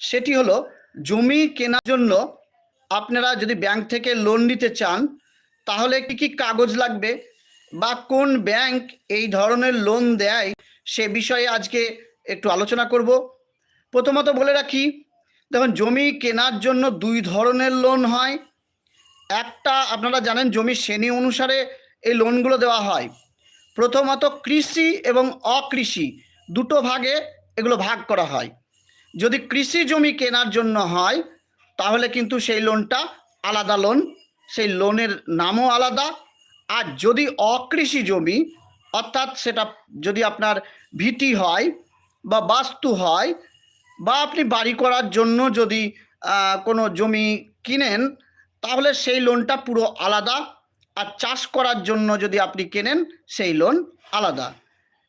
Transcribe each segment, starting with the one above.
সেটি হলো জমি কেনার জন্য আপনারা যদি ব্যাংক থেকে লোন নিতে চান, তাহলে কি কি কাগজ লাগবে বা কোন ব্যাংক এই ধরনের লোন দেয়, সে বিষয়ে আজকে একটু আলোচনা করব। প্রথমত বলে রাখি, দেখুন, জমি কেনার জন্য দুই ধরনের লোন হয়। একটা, আপনারা জানেন, জমি শ্রেণি অনুসারে এই লোনগুলো দেওয়া হয়। প্রথমত কৃষি এবং অকৃষি, দুটো ভাগে এগুলো ভাগ করা হয়। যদি কৃষি জমি কেনার জন্য হয়, তাহলে কিন্তু সেই লোনটা আলাদা লোন। সেই লোনের নামও আলাদা। আর যদি অকৃষি জমি, অর্থাৎ সেটা যদি আপনার ভিটি হয় বা বাস্তু হয়, বা আপনি বাড়ি করার জন্য যদি কোনো জমি কিনেন, তাহলে সেই লোনটা পুরো আলাদা। আর চাষ করার জন্য যদি আপনি কেনেন, সেই লোন আলাদা।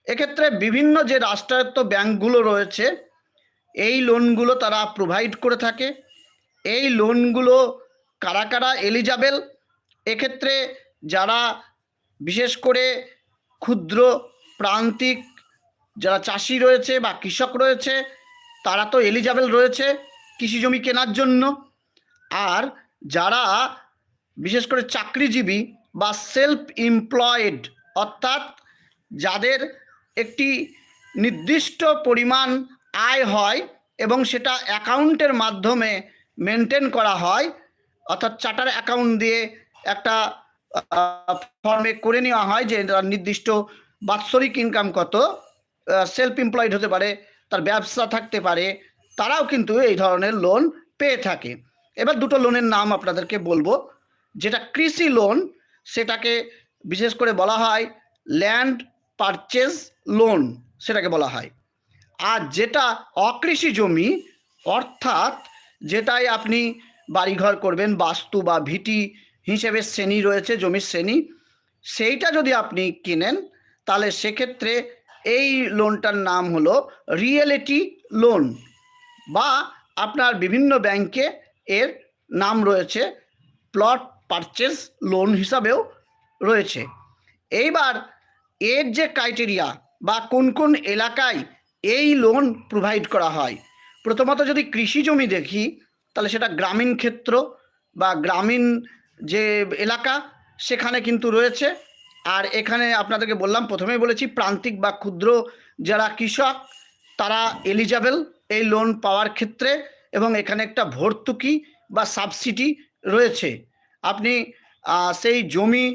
এক্ষেত্রে বিভিন্ন যে রাষ্ট্রায়ত্ত ব্যাংকগুলো রয়েছে এই লোনগুলো তারা প্রোভাইড করে থাকে। এই লোনগুলো কারা কারা এলিজাবেল এক্ষেত্রে যারা বিশেষ করে ক্ষুদ্র প্রান্তিক যারা চাষি রয়েছে বা কৃষক রয়েছে, তারা তো এলিজাবেল রয়েছে কৃষি জমি কেনার জন্য। আর যারা বিশেষ করে চাকরিজীবী বা সেলফ এমপ্লয়েড অর্থাৎ যাদের একটি নির্দিষ্ট পরিমাণ আয় হয় এবং সেটা অ্যাকাউন্টের মাধ্যমে মেনটেন করা হয়, অর্থাৎ চার্টার অ্যাকাউন্ট দিয়ে একটা ফর্মে করে নেওয়া হয় যে নির্দিষ্ট বাৎসরিক ইনকাম কত সেলফ এমপ্লয়েড হতে পারে, তার ব্যবসা থাকতে পারে, তারাও কিন্তু এই ধরনের লোন পেয়ে থাকে। এবার দুটো লোনের নাম আপনাদেরকে বলব। যেটা কৃষি লোন সেটাকে বিশেষ করে বলা হয় ল্যান্ড পারচেজ লোন সেটাকে বলা হয়। আর যেটা অকৃষি জমি, অর্থাৎ যেটাই আপনি বাড়িঘর করবেন, বাস্তু বা ভিটি হিসেবে শ্রেণি রয়েছে, জমির শ্রেণি, সেইটা যদি আপনি কিনেন, তাহলে সেক্ষেত্রে এই লোনটার নাম হলো রিয়েলিটি লোন বা আপনার বিভিন্ন ব্যাংকে এর নাম রয়েছে প্লট পারচেস লোন হিসাবেও রয়েছে। এইবার এর যে ক্রাইটেরিয়া বা কোন কোন এলাকায় এই লোন প্রোভাইড করা হয়। প্রথমত যদি কৃষি জমি দেখি, তাহলে সেটা গ্রামীণ ক্ষেত্র বা গ্রামীণ যে এলাকা, সেখানে কিন্তু রয়েছে। আর এখানে আপনাদেরকে বললাম, প্রথমেই বলেছি, প্রান্তিক বা ক্ষুদ্র যারা কৃষক, তারা এলিজাবেল এই লোন পাওয়ার ক্ষেত্রে এবং এখানে একটা ভর্তুকি বা সাবসিডি রয়েছে। আপনি সেই জমি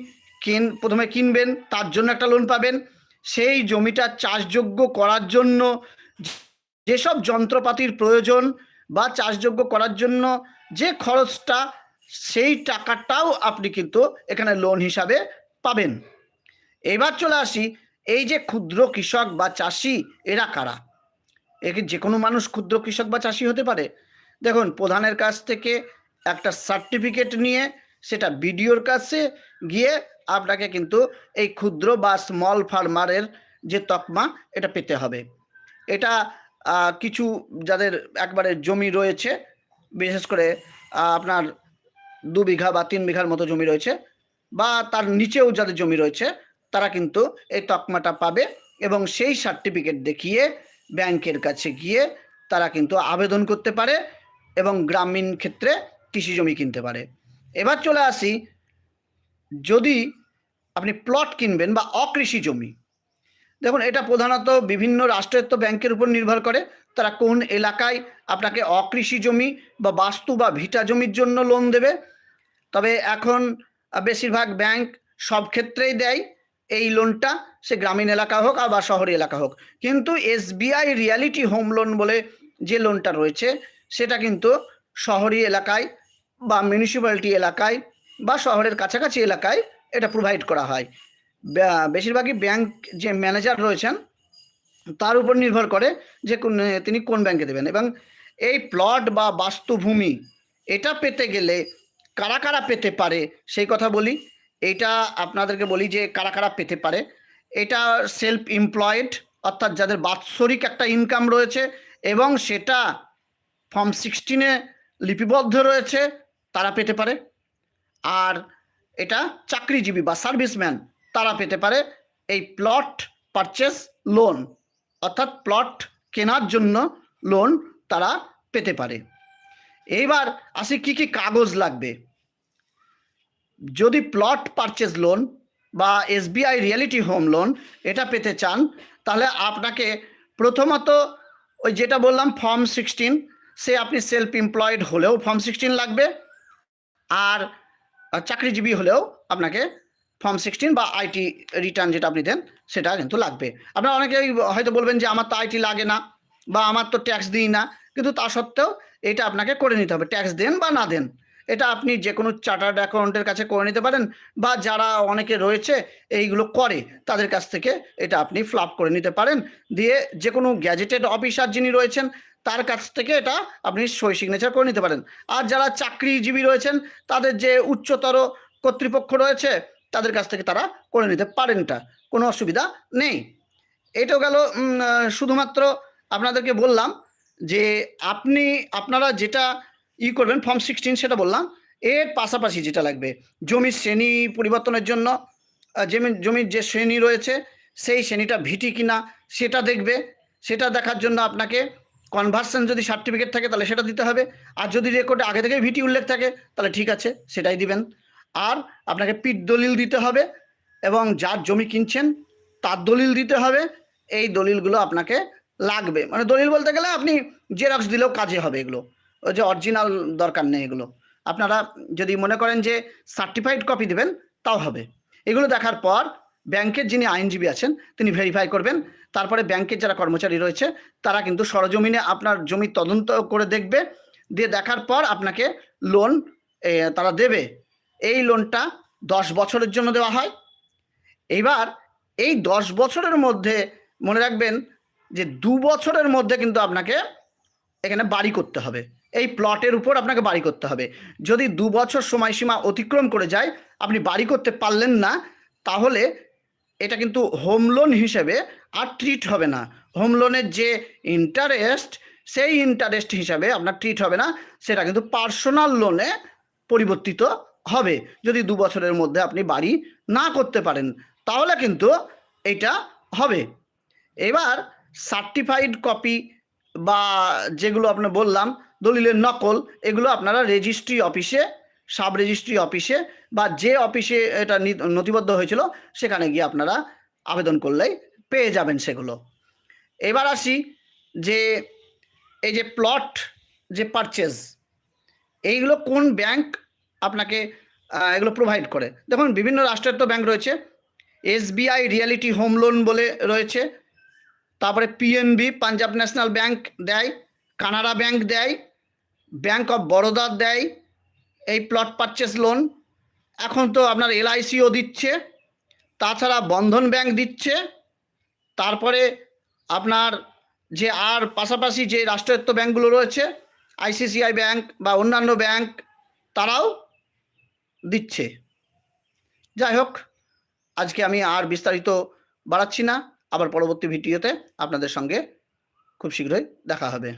কিন, প্রথমে কিনবেন, তার জন্য একটা লোন পাবেন। সেই জমিটা চাষযোগ্য করার জন্য যেসব যন্ত্রপাতির প্রয়োজন বা চাষযোগ্য করার জন্য যে খরচটা, সেই টাকাটাও আপনি কিন্তু এখানে লোন হিসাবে পাবেন। এবার চলে আসি, এই যে ক্ষুদ্র কৃষক বা চাষি, এরা কারা? একে যে কোনো মানুষ ক্ষুদ্র কৃষক বা চাষি হতে পারে? দেখুন, প্রধানের কাছ থেকে একটা সার্টিফিকেট নিয়ে সেটা বিডিওর কাছে গিয়ে আপনাকে কিন্তু এই ক্ষুদ্র বা স্মল ফার্মারের যে তকমা, এটা পেতে হবে। এটা কিছু যাদের একবারে জমি রয়েছে, বিশেষ করে আপনার দু বিঘা বা তিন বিঘার মতো জমি রয়েছে বা তার নিচেও যাদের জমি রয়েছে, তারা কিন্তু এই তকমাটা পাবে এবং সেই সার্টিফিকেট দেখিয়ে ব্যাংকের কাছে গিয়ে তারা কিন্তু আবেদন করতে পারে এবং গ্রামীণ ক্ষেত্রে কৃষি জমি কিনতে পারে। এবার চলে আসি, যদি আপনি প্লট কিনবেন বা অকৃষি জমি, দেখুন এটা প্রধানত বিভিন্ন রাষ্ট্রায়ত্ত ব্যাংকের উপর নির্ভর করে, তারা কোন এলাকায় আপনাকে অকৃষি জমি বা বাস্তু বা ভিটা জমির জন্য লোন দেবে, তবে এখন বেশিরভাগ ব্যাংক সব ক্ষেত্রেই দেয়, এই লোনটা সে গ্রামীণ এলাকা হোক আর বা শহরি এলাকা হোক, কিন্তু এসবিআই রিয়ালিটি হোম লোন বলে যে লোনটা রয়েছে, সেটা কিন্তু শহরি এলাকায় বা মিউনিসিপ্যালিটি এলাকায় বা শহরের কাছাকাছি এলাকায় এটা প্রোভাইড করা হয়। বেশিরভাগই ব্যাংক যে ম্যানেজার রয়েছেন, তার উপর নির্ভর করে যে কোন, তিনি কোন ব্যাংকে দেবেন। এবং এই প্লট বা বাস্তুভূমি, এটা পেতে গেলে কারা কারা পেতে পারে, সেই কথা বলি। এটা আপনাদেরকে বলি যে কারা কারা পেতে পারে। এটা সেলফ এমপ্লয়েড অর্থাৎ যাদের বাৎসরিক একটা ইনকাম রয়েছে এবং সেটা ফর্ম সিক্সটিনে লিপিবদ্ধ রয়েছে তারা পেতে পারে। আর এটা চাকরিজীবী বা সার্ভিসম্যান তারা পেতে পারে এই প্লট পারচেস লোন, অর্থাৎ প্লট কেনার জন্য লোন তারা পেতে পারে। এইবার আসি কি কি কাগজ লাগবে। যদি প্লট পারচেজ লোন বা এসবিআই রিয়েলিটি হোম লোন এটা পেতে চান, তাহলে আপনাকে প্রথমত ওই যেটা বললাম ফর্ম সিক্সটিন, সে আপনি সেলফ এমপ্লয়েড হলেও ফর্ম সিক্সটিন লাগবে। আর চাকরিজীবী হলেও আপনাকে ফর্ম সিক্সটিন বা আইটি রিটার্ন যেটা আপনি দেন, সেটা কিন্তু লাগবে। আপনারা অনেকেই হয়তো বলবেন যে, আমার তো আইটি লাগে না বা আমার তো ট্যাক্স দিই না। কিন্তু তা সত্ত্বেও এটা আপনাকে করে নিতে হবে। ট্যাক্স দেন বা না দেন, এটা আপনি যে কোনো চার্টার্ড অ্যাকাউন্টের কাছে করে নিতে পারেন বা যারা অনেকে রয়েছে এইগুলো করে, তাদের কাছ থেকে এটা আপনি ফ্লাপ করে নিতে পারেন। দিয়ে যে কোনো গ্যাজেটেড অফিসার যিনি রয়েছেন তার কাছ থেকে এটা আপনি সই সিগনেচার করে নিতে পারেন। আর যারা চাকরিজীবী রয়েছেন, তাদের যে উচ্চতর কর্তৃপক্ষ রয়েছে, তাদের কাছ থেকে তারা করে নিতে পারেন এটা। কোনো অসুবিধা নেই। এটাও গেল শুধুমাত্র আপনাদেরকে বললাম যে আপনি, আপনারা যেটা ই করবেন ফর্ম সিক্সটিন সেটা বললাম, এর পাশাপাশি যেটা লাগবে জমির শ্রেণি পরিবর্তনের জন্য জমি জমির যে শ্রেণি রয়েছে, সেই শ্রেণীটা ভিটি কিনা, সেটা দেখবে, সেটা দেখার জন্য আপনাকে কনভার্সন যদি সার্টিফিকেট থাকে, তাহলে সেটা দিতে হবে। আর যদি রেকর্ডে আগে থেকে ভিটি উল্লেখ থাকে, তাহলে ঠিক আছে, সেটাই দিবেন। আর আপনাকে পিট দলিল দিতে হবে, এবং যার জমি কিনছেন, তার দলিল দিতে হবে। এই দলিলগুলো আপনাকে লাগবে। মানে দলিল বলতে গেলে আপনি জেরক্স দিলেও কাজে হবে এগুলো। ওই যে অরিজিনাল দরকার নেই এগুলো। আপনারা যদি মনে করেন যে সার্টিফাইড কপি দেবেন, তাও হবে। এগুলো দেখার পর ব্যাংকের যিনি আইনজীবী আছেন, তিনি ভেরিফাই করবেন তারপরে ব্যাংকের যারা কর্মচারী রয়েছে, তারা কিন্তু সরজমিনে আপনার জমি তদন্ত করে দেখবে। দিয়ে দেখার পর আপনাকে লোন তারা দেবে। এই লোনটা দশ বছরের জন্য দেওয়া হয়। এইবার এই দশ বছরের মধ্যে মনে রাখবেন যে দু বছরের মধ্যে কিন্তু আপনাকে এখানে বাড়ি করতে হবে। এই প্লটের উপর আপনাকে বাড়ি করতে হবে। যদি দু বছর সময়সীমা অতিক্রম করে যায়, আপনি বাড়ি করতে পারলেন না, তাহলে এটা কিন্তু হোম লোন হিসেবে আর ট্রিট হবে না। হোম লোনের যে ইন্টারেস্ট সেই ইন্টারেস্ট হিসাবে আপনার ট্রিট হবে না। সেটা কিন্তু পার্সোনাল লোনে পরিবর্তিত হবে। যদি দু বছরের মধ্যে আপনি বাড়ি না করতে পারেন, তাহলে কিন্তু এটা হবে। এবার সার্টিফাইড কপি বা যেগুলো আপনার বললাম, দলিলের নকল, এগুলো আপনারা রেজিস্ট্রি অফিসে সাব রেজিস্ট্রি অফিসে বা যে অফিসে এটা নথিবদ্ধ হয়েছিল, সেখানে গিয়ে আপনারা আবেদন করলেই পেয়ে যাবেন সেগুলো। এবার আসি যে, এই যে প্লট যে পারচেজ এইগুলো কোন ব্যাংক আপনাকে এগুলো প্রোভাইড করে? দেখুন, বিভিন্ন রাষ্ট্রের তো ব্যাংক রয়েছে এসবিআই রিয়ালিটি হোম লোন বলে রয়েছে। তারপরে পিএনবি পাঞ্জাব ন্যাশনাল ব্যাংক দেয় কানাড়া ব্যাংক দেয় ব্যাংক অফ বরোদা দেয়, এই প্লট পারচেস লোন এখন তো আপনার এলআইসিও দিচ্ছে, তাছাড়া বন্ধন ব্যাংক দিচ্ছে তারপরে আপনার যে আর পাশাপাশি যে রাষ্ট্রায়ত্ত ব্যাংকগুলো রয়েছে, আইসিসিআই ব্যাংক বা অন্যান্য ব্যাংক তারাও দিচ্ছে। যাই হোক, আজকে আমি আর বিস্তারিত বাড়াচ্ছি না। আবার পরবর্তী ভিডিওতে আপনাদের সঙ্গে খুব শীঘ্রই দেখা হবে।